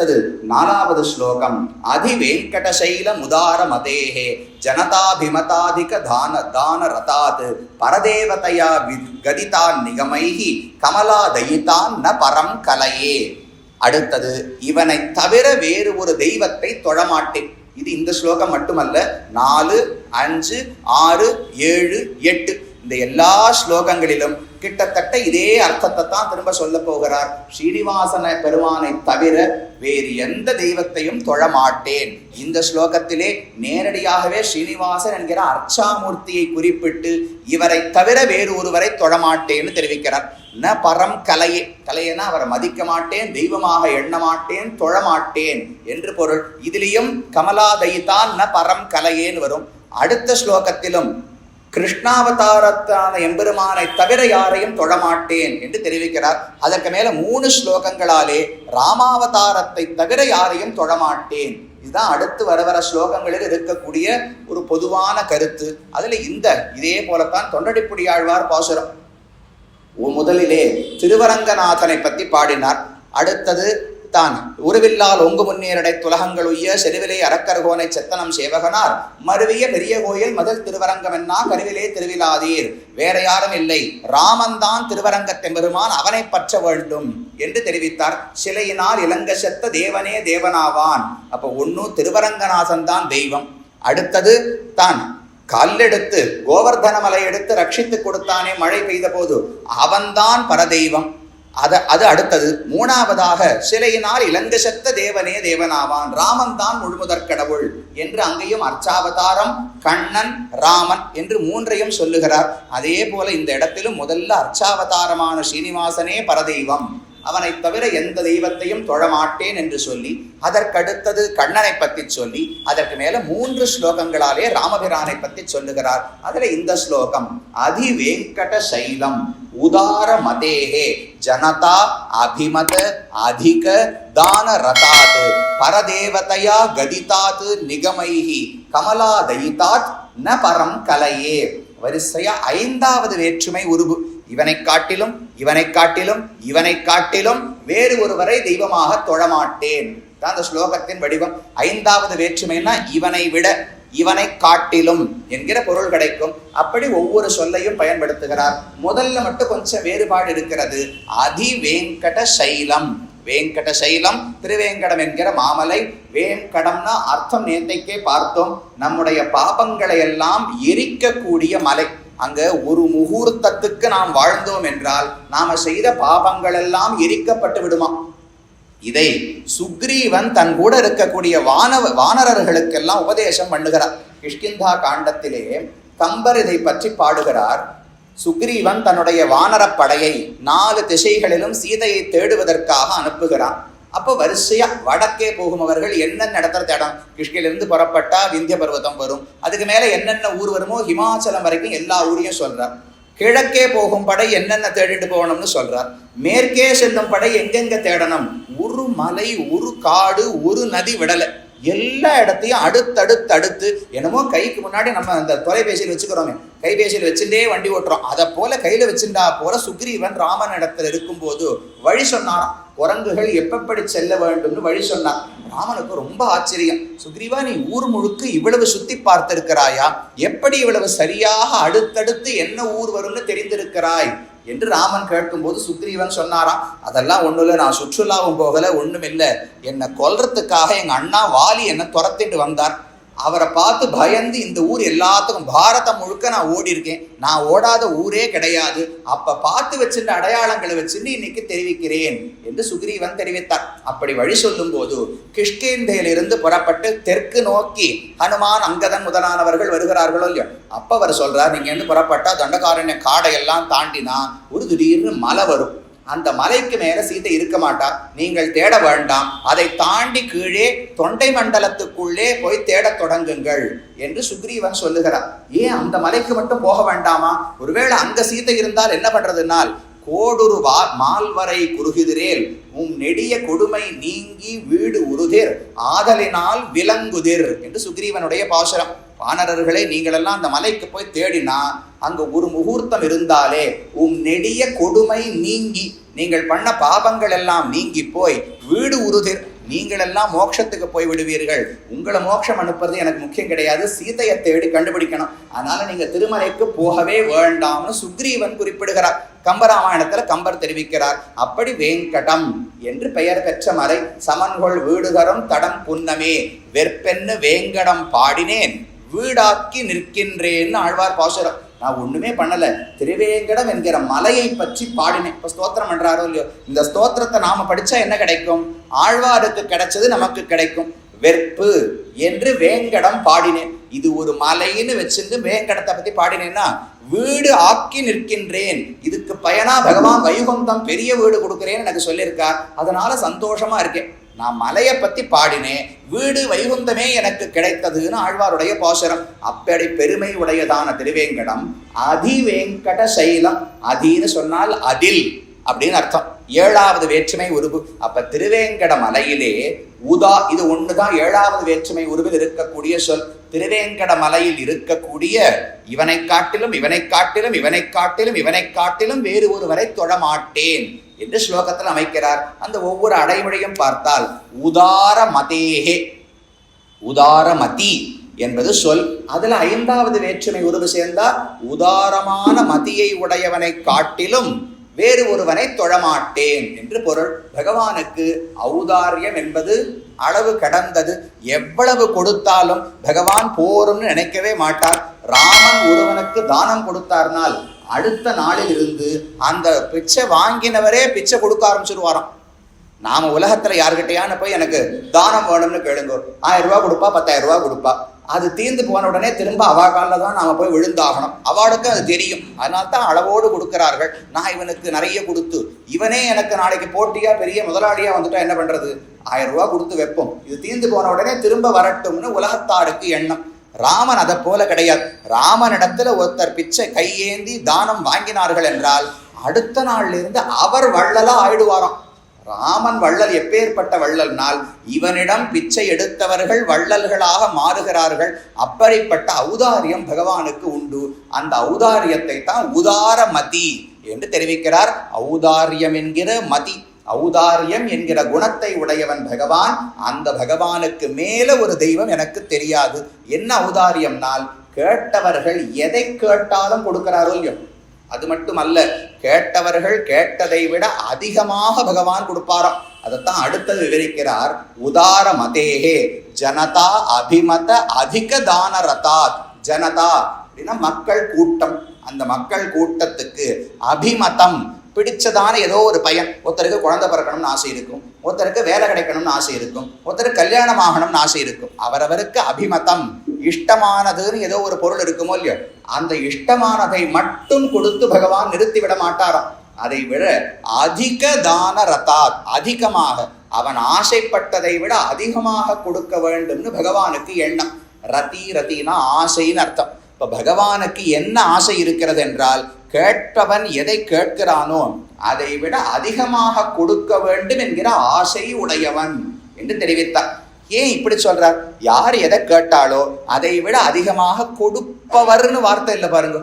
அடுத்தது நாலாவது ஸ்லோகம். அதிவேங்கடசைல முதார மதேஹே ஜனதாபிமதாதிக தான தான ரதாத் பரதேவதையா வி- கதிதான் நிகமைகி கமலா தயிதான் ந பரம் கலையே. அடுத்தது இவனை தவிர வேறு ஒரு தெய்வத்தை தொழமாட்டேன். இது இந்த ஸ்லோகம் மட்டுமல்ல நாலு அஞ்சு ஆறு ஏழு எட்டு இந்த எல்லா ஸ்லோகங்களிலும் கிட்டத்தட்ட இதே அர்த்தத்தை தான் திரும்ப சொல்ல போகிறார். ஸ்ரீனிவாசன பெருமானை தவிர வேறு எந்த தெய்வத்தையும் தொழமாட்டேன். இந்த ஸ்லோகத்திலே நேரடியாகவே ஸ்ரீனிவாசன் என்கிற அர்ச்சாமூர்த்தியை குறிப்பிட்டு இவரை தவிர வேறு ஒருவரை தொழமாட்டேன்னு தெரிவிக்கிறார். ந பரம் கலையே. கலையனா அவரை மதிக்க மாட்டேன் தெய்வமாக எண்ண மாட்டேன் தொழமாட்டேன் என்று பொருள். இதிலையும் தைத்தான் ந பரம் கலையேன்னு வரும். அடுத்த ஸ்லோகத்திலும் கிருஷ்ணாவதாரத்தான எம்பெருமானை தவிர யாரையும் தொழமாட்டேன் என்று தெரிவிக்கிறார். அதற்கு மேல மூணு ஸ்லோகங்களாலே ராமாவதாரத்தை தவிர யாரையும் தொழமாட்டேன். இதுதான் அடுத்து வர வர ஸ்லோகங்களில் இருக்கக்கூடிய ஒரு பொதுவான கருத்து. அதுல இந்த இதே போலத்தான் தொண்டடிப்புடியாழ்வார் பாசுரம். முதலிலே திருவரங்கநாதனை பற்றி பாடினார். அடுத்தது தான் உருவில்லால் ஒங்கு முன்னேரடை துலகங்கள் உய்ய செருவிலே அரக்கர்கோனை செத்தனம் சேவகனார். மருவிய பெரிய கோயில் முதல் திருவரங்கம் என்னா கருவிலே திருவிழாதீர். வேற யாரும் இல்லை. ராமன்தான் திருவரங்கத்தெம்பெருமான் அவனை பற்ற வேண்டும் என்று தெரிவித்தார். சிலையினால் இளங்க செத்த தேவனே தேவனாவான். அப்போ ஒன்னு திருவரங்கநாதன் தான் தெய்வம். அடுத்தது தான் கல்லெடுத்து கோவர்தன மலை எடுத்து ரட்சித்து கொடுத்தானே மழை பெய்த போது அவன்தான் பரதெய்வம். அத அது அடுத்தது மூணாவதாக சிலையினால் இலங்கு செத்த தேவனே தேவனாவான் ராமன் தான் முழுமுதற் கடவுள் என்று அங்கேயும் அர்ச்சாவதாரம் கண்ணன் ராமன் என்று மூன்றையும் சொல்லுகிறார். அதே போல இந்த இடத்திலும் முதல்ல அர்ச்சாவதாரமான ஸ்ரீனிவாசனே பரதெய்வம். அவனை தவிர எந்த தெய்வத்தையும் தொழமாட்டேன் என்று சொல்லி அதற்கடுத்தது கண்ணனை பற்றி சொல்லி அதற்கு மேல மூன்று ஸ்லோகங்களாலே ராமபிரானை பற்றி சொல்லுகிறார். அதுல இந்த ஸ்லோகம் அதிவேங்கட சைலம் உதார மதேகே ஜனதா அபிமத அதிக தான ரதாத் பரதேவதையா கதிதாத் நிகமைஹி கமலா தயிதாத் ந பரம் கலையே. வரிசையா ஐந்தாவது வேற்றுமை உருவு இவனை காட்டிலும் இவனை காட்டிலும் இவனை காட்டிலும் வேறு ஒருவரை தெய்வமாக தொழமாட்டேன். தான் அந்த ஸ்லோகத்தின் வடிவம். ஐந்தாவது வேற்றுமைன்னா இவனை விட இவனை காட்டிலும் என்கிற பொருள் கிடைக்கும். அப்படி ஒவ்வொரு சொல்லையும் பயன்படுத்துகிறார். முதல்ல மட்டும் கொஞ்சம் வேறுபாடு இருக்கிறது. அதிவேங்கட சைலம் வேங்கட சைலம் திருவேங்கடம் என்கிற மாமலை. வேங்கடம்னா அர்த்தம் நேத்தைக்கே பார்த்தோம். நம்முடைய பாபங்களை எல்லாம் எரிக்கக்கூடிய மலை. அங்க ஒரு முகூர்த்தத்துக்கு நாம் வாழ்ந்தோம் என்றால் நாம செய்த பாபங்கள் எல்லாம் எரிக்கப்பட்டு விடுமா? இதை சுக்ரீவன் தன் கூட இருக்கக்கூடிய வானவ வானரர்களுக்கெல்லாம் உபதேசம் பண்ணுகிறார். கிஷ்கிந்தா காண்டத்திலே கம்பர் இதை பற்றி பாடுகிறார். சுக்ரீவன் தன்னுடைய வானரப் படையை நாலு திசைகளிலும் சீதையை தேடுவதற்காக அனுப்புகிறான். அப்போ வரிசையா வடக்கே போகும் அவர்கள் என்னென்ன இடத்துல தேடம் கிருஷ்ணிலிருந்து புறப்பட்டா விந்திய பர்வதம் வரும். அதுக்கு மேலே என்னென்ன ஊர் வருமோ ஹிமாச்சலம் வரைக்கும் எல்லா ஊரையும் சொல்றார். கிழக்கே போகும் படை என்னென்ன தேடிட்டு போகணும்னு சொல்றார். மேற்கே செல்லும் படை எங்கெங்க தேடணும்? ஒரு மலை ஒரு காடு ஒரு நதி விடலை. எல்லா இடத்தையும் அடுத்தடுத்து அடுத்து என்னமோ கைக்கு முன்னாடி நம்ம அந்த தொலைபேசியில் வச்சுக்கிறோமே கைபேசியில் வச்சுட்டே வண்டி ஓட்டுறோம். அதை போல கையில வச்சுட்டா போல சுக்ரீவன் ராமன் இடத்துல இருக்கும்போது வழி சொன்னாராம் குரங்குகள் எப்பப்படி செல்ல வேண்டும்னு வழி சொன்னான். ராமனுக்கு ரொம்ப ஆச்சரியம். சுக்ரீவா நீ ஊர் முழுக்க இவ்வளவு சுத்தி பார்த்திருக்கிறாயா? எப்படி இவ்வளவு சரியாக அடுத்தடுத்து என்ன ஊர் வரும்னு தெரிந்திருக்கிறாய்? என்று ராமன் கேட்கும்போது சுக்ரீவன் சொன்னாராம் அதெல்லாம் ஒன்றும் இல்லை நான் சுற்றுலாவும் போகல ஒன்றும் இல்லை என்னை கொல்றதுக்காக எங்கள் அண்ணா வாலி என்னை துரத்திட்டு வந்தார். அவரை பார்த்து பயந்து இந்த ஊர் எல்லாத்துக்கும் பாரதம் முழுக்க நான் ஓடி இருக்கேன் நான் ஓடாத ஊரே கிடையாது. அப்ப பார்த்து வச்சிருந்த அடையாளங்களை வச்சிருந்து இன்னைக்கு தெரிவிக்கிறேன் என்று சுக்ரீவன் தெரிவித்தார். அப்படி வழி சொல்லும் போது கிஷ்கேந்தையிலிருந்து புறப்பட்டு தெற்கு நோக்கி ஹனுமான் அங்கதன் முதலானவர்கள் வருகிறார்களோ இல்லையோ அப்ப அவர் சொல்றார் நீங்க இருந்து புறப்பட்டா தண்டகாரண்ய காடையெல்லாம் தாண்டினா ஒரு திடீர்னு மலை வரும். அந்த மலைக்கு மேலே சீதை இருக்க மாட்டார் நீங்கள் தேட வேண்டாம். அதை தாண்டி கீழே தொண்டை மண்டலத்துக்குள்ளே போய் தேடத் தொடங்குங்கள் என்று சுக்ரீவன் சொல்லுகிறார் ஏன் அந்த மலைக்கு மட்டும் போக வேண்டாமா? ஒருவேளை அங்க சீதை இருந்தால் என்ன பண்றதுனால் கோடுரு வா மால்வரை குறுகுதிரேல் உம் நெடிய கொடுமை நீங்கி வீடு உருதிர் ஆதலினால் விலங்குதிர் என்று சுக்ரீவனுடைய பாசுரம். வானரர்களே நீங்களெல்லாம் அந்த மலைக்கு போய் தேடினா அங்கே ஒரு முகூர்த்தம் இருந்தாலே உம் நெடிய கொடுமை நீங்கி நீங்கள் பண்ண பாபங்கள் எல்லாம் நீங்கி போய் வீடு உருதிர் நீங்களெல்லாம் மோட்சத்துக்கு போய் விடுவீர்கள். உங்களை மோட்சம் அனுப்புறது எனக்கு முக்கியம் கிடையாது. சீதையை தேடி கண்டுபிடிக்கணும். அதனால நீங்க திருமலைக்கு போகவே வேண்டாம்னு சுக்ரீவன் குறிப்பிடுகிறார். கம்பராமாயணத்துல கம்பர் தெரிவிக்கிறார். அப்படி வேங்கடம் என்று பெயர் பெற்ற மலை சமன்கொள் வீடுகரம் தடம் புன்னமே. வெற்பென்னு வேங்கடம் பாடினேன். வீடாக்கி நிற்கின்றேன்னு ஆழ்வார் பாசுரம். நான் ஒண்ணுமே பண்ணல. திருவேங்கடம் என்கிற மலையை பற்றி பாடினேன். இப்ப ஸ்தோத்திரம் பண்றாரோ இல்லையோ? இந்த ஸ்தோத்திரத்தை நாம படிச்சா என்ன கிடைக்கும்? ஆழ்வாருக்கு கிடைச்சது நமக்கு கிடைக்கும். வெற்பு என்று வேங்கடம் பாடினேன். இது ஒரு மலைன்னு வச்சிருந்து வேங்கடத்தை பத்தி பாடினேன்னா வீடு ஆக்கி நிற்கின்றேன். இதுக்கு பயனா பகவான் வைகுந்தம் பெரிய வீடு கொடுக்குறேன்னு எனக்கு சொல்லியிருக்கார். அதனால சந்தோஷமா இருக்கேன். நான் மலையை பற்றி பாடினேன். வீடு வைகுந்தமே எனக்கு கிடைத்ததுன்னு ஆழ்வாருடைய பாசுரம். அப்படி பெருமை உடையதான திருவேங்கடம் அதிவேங்கட சைலம் அதின்னு சொன்னால் அதில் அப்படின்னு அர்த்தம். ஏழாவது வேற்றுமை உருவு அப்ப திருவேங்கட மலையிலே உதா இது ஒண்ணுதான். ஏழாவது வேற்றுமை உருவில் இருக்கக்கூடிய சொல். திருவேங்கட மலையில் இருக்கக்கூடிய இவனை காட்டிலும் இவனை காட்டிலும் இவனை காட்டிலும் இவனை காட்டிலும் வேறு ஒருவரை தொடமாட்டேன் என்று ஸ்லோகத்தில் அமைக்கிறார். அந்த ஒவ்வொரு அடைமொழியும் பார்த்தால் உதார மதேகே உதாரமதி என்பது சொல். அதில் ஐந்தாவது வேற்றுமை உருவு சேர்ந்தால் உதாரமான மதியை உடையவனை காட்டிலும் வேறு ஒருவனை தொழமாட்டேன் என்று பொருள். பகவானுக்கு ஔதாரியம் என்பது அளவு கடந்தது. எவ்வளவு கொடுத்தாலும் பகவான் போரும்னு நினைக்கவே மாட்டார். ராமன் ஒருவனுக்கு தானம் கொடுத்தார்னால் அடுத்த நாளில் இருந்து அந்த பிச்சை வாங்கினவரே பிச்சை கொடுக்க ஆரம்பிச்சிருவாராம். நாம உலகத்துல யாருக்கிட்டையான போய் எனக்கு தானம் வேணும்னு கேளுங்க. ஆயிரம் ரூபாய் கொடுப்பா பத்தாயிரம் ரூபாய் கொடுப்பா. அது தீர்ந்து போன உடனே திரும்ப அவா காலில் தான் நாம போய் விழுந்தாகணும். அவளுக்கு அது தெரியும். அதனால தான் அளவோடு கொடுக்கிறார்கள். நான் இவனுக்கு நிறைய கொடுத்து இவனே எனக்கு நாளைக்கு போட்டியா பெரிய முதலாளியா வந்துட்டா என்ன பண்றது? ஆயிரம் ரூபாய் கொடுத்து வைப்போம். இது தீர்ந்து போன உடனே திரும்ப வரட்டும்னு உலகத்தாருக்கு எண்ணம். ராமன் அதை போல கிடையாது. ராமனிடத்துல ஒருத்தர் பிச்சை கையேந்தி தானம் வாங்கினார்கள் என்றால் அடுத்த நாள்ல இருந்து அவர் வள்ளலா ஆயிடுவாராம். ராமன் வள்ளல் எப்பேற்பட்ட வள்ளல்னால் இவனிடம் பிச்சை எடுத்தவர்கள் வள்ளல்களாக மாறுகிறார்கள். அப்படிப்பட்ட ஔதாரியம் பகவானுக்கு உண்டு. அந்த ஔதாரியத்தை தான் உதார மதி என்று தெரிவிக்கிறார். ஔதாரியம் என்கிற மதி ஔதாரியம் என்கிற குணத்தை உடையவன் பகவான். அந்த பகவானுக்கு மேல ஒரு தெய்வம் எனக்கு தெரியாது. என்ன ஔதாரியம்னால் கேட்டவர்கள் எதை கேட்டாலும் கொடுக்கிறாரோ இல்லையோ? அது மட்டுமல்ல கேட்டவர்கள் கேட்டதை விட அதிகமாக பகவான் கொடுப்பாராம். அதைத்தான் அடுத்தது விவரிக்கிறார் உதார மதேகே ஜனதா அபிமத அதிக தான ரதாத் ஜனதா அப்படின்னா மக்கள் கூட்டம். அந்த மக்கள் கூட்டத்துக்கு அபிமதம் பிடிச்சதான ஏதோ ஒரு பையன். ஒருத்தருக்கு குழந்தை பிறக்கணும்னு ஆசை இருக்கும். ஒருத்தருக்கு வேலை கிடைக்கணும்னு ஆசை இருக்கும். ஒருத்தருக்கு கல்யாணம் ஆகணும்னு ஆசை இருக்கும். அவரவருக்கு அபிமதம் இஷ்டமானதுன்னு ஏதோ ஒரு பொருள் இருக்குமோ இல்லையோ அந்த இஷ்டமானதை மட்டும் கொடுத்து பகவான் நிறுத்தி விட மாட்டாராம். அதை விட அதிக தான ரதாத் அதிகமாக அவன் ஆசைப்பட்டதை விட அதிகமாக கொடுக்க வேண்டும்னு பகவானுக்கு எண்ணம். ரதி ரத்தினா ஆசைன்னு அர்த்தம். இப்போ பகவானுக்கு என்ன ஆசை இருக்கிறது என்றால் கேட்பவன் எதை கேட்கிறானோ அதை விட அதிகமாக கொடுக்க வேண்டும் என்கிற ஆசை உடையவன் என்று தெரிவித்தார். ஏன் இப்படி சொல்றார்? யார் எதை கேட்டாலோ அதை விட அதிகமாக கொடுப்பவர்னு வார்த்தை இல்லை பாருங்க.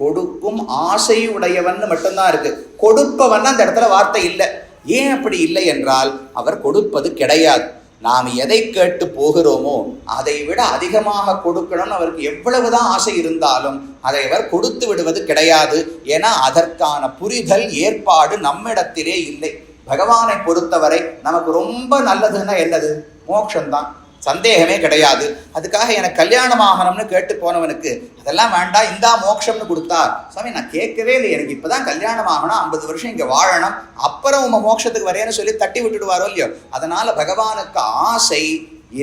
கொடுக்கும் ஆசை உடையவன் மட்டும்தான் இருக்கு. கொடுப்பவன் அந்த இடத்துல வார்த்தை இல்லை. ஏன் அப்படி இல்லை என்றால் அவர் கொடுப்பது கிடையாது. நாம் எதை கேட்டு போகிறோமோ அதை விட அதிகமாக கொடுக்கணும்னு அவருக்கு எவ்வளவுதான் ஆசை இருந்தாலும் அதை அவர் கொடுத்து விடுவது கிடையாது என அதற்கான புரிதல் ஏற்பாடு நம்மிடத்திலே இல்லை. பகவானை பொறுத்தவரை நமக்கு ரொம்ப நல்லதுன்னா என்னது? மோட்சம்தான் சந்தேகமே கிடையாது. அதுக்காக எனக்கு கல்யாணம் ஆகணும்னு கேட்டு போனவனுக்கு அதெல்லாம் வேண்டாம் இந்தா மோட்சம்னு கொடுத்தா. சுவாமி நான் கேட்கவே இல்லை எனக்கு இப்போதான் கல்யாணம் ஆகணும். ஐம்பது வருஷம் இங்கே வாழணும். அப்புறம் உங்க மோட்சத்துக்கு வரேன்னு சொல்லி தட்டி விட்டுடுவாரோ இல்லையோ? அதனால பகவானுக்கு ஆசை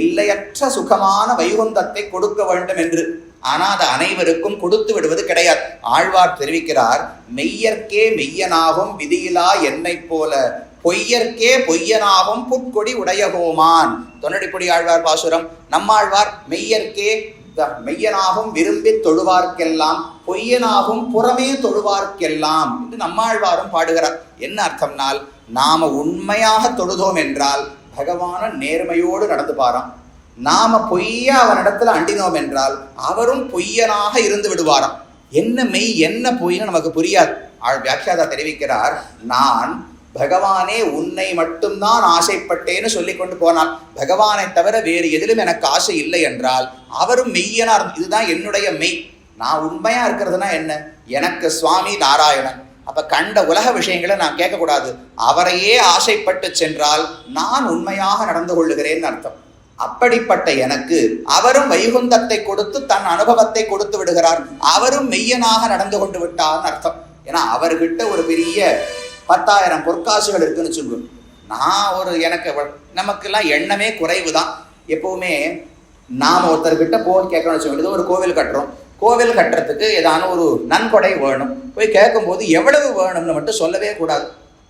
எல்லையற்ற சுகமான வைகுந்தத்தை கொடுக்க வேண்டும் என்று. ஆனால் அது அனைவருக்கும் கொடுத்து விடுவது கிடையாது. ஆழ்வார் தெரிவிக்கிறார் மெய்யற்கே மெய்யனாகும் விதியிலா என்னைப் போல. பொய்யற்கே பொய்யனாகும் புட்கொடி உடையகோமான். தொன்னடிப்பொடி ஆழ்வார் பாசுரம். நம்மாழ்வார் மெய்யற்கே த- மெய்யனாகும் விரும்பி தொழுவார்க்கெல்லாம் பொய்யனாகும் புறமே தொழுவார்க்கெல்லாம் என்று நம்மாழ்வாரும் பாடுகிறார். என்ன அர்த்தம்னால் நாம உண்மையாக தொழுதோம் என்றால் பகவான நேர்மையோடு நடந்து பாராம். நாம பொய்யா அவனிடத்துல அண்டினோம் என்றால் அவரும் பொய்யனாக இருந்து விடுவாராம். என்ன மெய் என்ன பொய்ன்னு நமக்கு புரியாது. ஆள் வியாக்கியாதா தெரிவிக்கிறார் நான் பகவானே உன்னை மட்டும்தான் ஆசைப்பட்டேன்னு சொல்லி கொண்டு போனால் பகவானை தவிர வேறு எதிலும் எனக்கு ஆசை இல்லை என்றால் அவரும் மெய்யனா இதுதான் என்னுடைய மெய். நான் உண்மையாக இருக்கிறதுனா என்ன? எனக்கு சுவாமி நாராயணன். அப்போ கண்ட உலக விஷயங்களை நான் கேட்கக்கூடாது. அவரையே ஆசைப்பட்டு சென்றால் நான் உண்மையாக நடந்து கொள்ளுகிறேன்னு அர்த்தம். அப்படிப்பட்ட எனக்கு அவரும் வைகுந்தத்தை கொடுத்து தன் அனுபவத்தை கொடுத்து விடுகிறார். அவரும் மெய்யனாக நடந்து கொண்டு விட்டார்னு அர்த்தம். ஏன்னா அவர்கிட்ட ஒரு பெரிய பத்தாயிரம் பொற்காசுகள் இருக்குன்னு சொல்லுவோம் நான் ஒரு எனக்கு நமக்கெல்லாம் எண்ணமே குறைவு தான் எப்பவுமே நாம் ஒருத்தர்கிட்ட போய் கேட்கணும்னு வச்சுக்கோங்க ஒரு கோவில் கட்டுறோம். கோவில் கட்டுறதுக்கு ஏதான ஒரு நன்கொடை வேணும். போய் கேட்கும்போது எவ்வளவு வேணும்னு மட்டும் சொல்லவே கூடாது.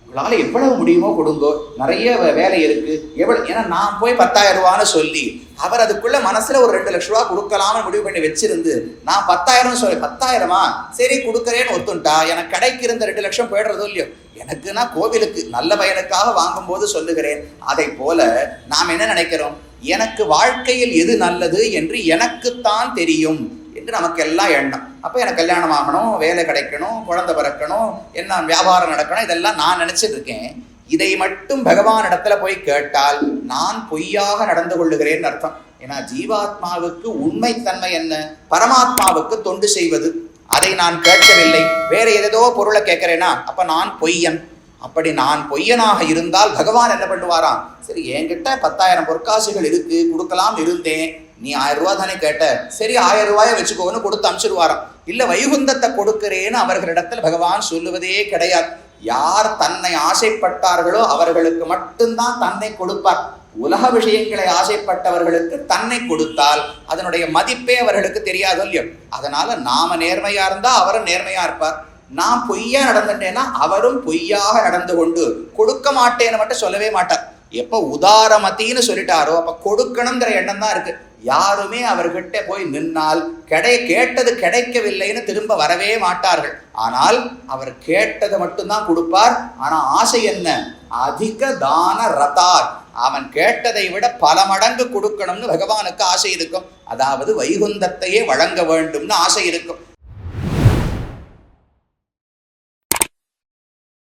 உங்களால் எவ்வளவு முடியுமோ கொடுங்கோ. நிறைய வே- வேலை இருக்கு. எவ்வளவு ஏன்னா நான் போய் பத்தாயிரம் ரூபான்னு சொல்லி அவர் அதுக்குள்ள மனசுல ஒரு ரெண்டு லட்ச ரூபா கொடுக்கலாம்னு முடிவு பண்ணி வச்சிருந்து நான் பத்தாயிரம் சொல்லி பத்தாயிரமா? சரி கொடுக்குறேன்னு ஒத்துண்டா எனக்கு கடைக்கு இருந்த ரெண்டு லட்சம் போயிடுறதோ இல்லையோ? எனக்குன்னா கோவிலுக்கு நல்ல பயனுக்காக வாங்கும்போது சொல்லுகிறேன். அதை போல நாம் என்ன நினைக்கிறோம்? எனக்கு வாழ்க்கையில் எது நல்லது என்று எனக்குத்தான் தெரியும் என்று நமக்கு எல்லாம் எண்ணம். அப்போ எனக்கு கல்யாணம் ஆகணும் வேலை கிடைக்கணும் குழந்தை பிறக்கணும் என்ன வியாபாரம் நடக்கணும் இதெல்லாம் நான் நினச்சிட்டு இருக்கேன். இதை மட்டும் பகவான் இடத்துல போய் கேட்டால் நான் பொய்யாக நடந்து கொள்ளுகிறேன்னு அர்த்தம். ஏன்னா ஜீவாத்மாவுக்கு உண்மைத்தன்மை என்ன? பரமாத்மாவுக்கு தொண்டு செய்வது. அதை நான் கேட்கவில்லை. வேற ஏதேதோ பொருளை கேட்கிறேனா? அப்ப நான் பொய்யன். அப்படி நான் பொய்யனாக இருந்தால் பகவான் என்ன பண்ணுவாராம்? சரி என்கிட்ட பத்தாயிரம் பொற்காசுகள் இருக்கு கொடுக்கலாம் இருந்தேன். நீ ஆயிரம் ரூபாய் தானே கேட்ட? சரி ஆயிரம் ரூபாய வச்சுக்கோன்னு கொடுத்து அனுப்பிச்சிடுவாராம். இல்ல வைகுந்தத்தை கொடுக்கிறேன்னு அவர்களிடத்தில் பகவான் சொல்லுவதே கிடையாது. யார் தன்னை ஆசைப்பட்டார்களோ அவர்களுக்கு மட்டும்தான் தன்னை கொடுப்பார். உலக விஷயங்களை ஆசைப்பட்டவர்களுக்கு தன்னை கொடுத்தால் அதனுடைய மதிப்பே அவர்களுக்கு தெரியாது இல்லையோ? அதனால நாம நேர்மையா இருந்தா அவரும் நேர்மையா இருப்பார். நான் பொய்யா நடந்துட்டேன்னா அவரும் பொய்யாக நடந்து கொண்டு கொடுக்க மாட்டேன்னு மட்டும் சொல்லவே மாட்டார். எப்ப உதாரமத்தின்னு சொல்லிட்டாரோ அப்ப கொடுக்கணுங்கிற எண்ணம் தான் இருக்கு. யாருமே அவர்கிட்ட போய் நின்னால் கிடை கேட்டது கிடைக்கவில்லைன்னு திரும்ப வரவே மாட்டார்கள். ஆனால் அவர் கேட்டதை மட்டும்தான் கொடுப்பார். ஆனா ஆசை என்ன? அதிக தான ரதார். அவன் கேட்டதை விட பல மடங்கு கொடுக்கணும்னு பகவானுக்கு ஆசை இருக்கும். அதாவது வைகுந்தத்தையே வழங்க வேண்டும்னு ஆசை இருக்கும்.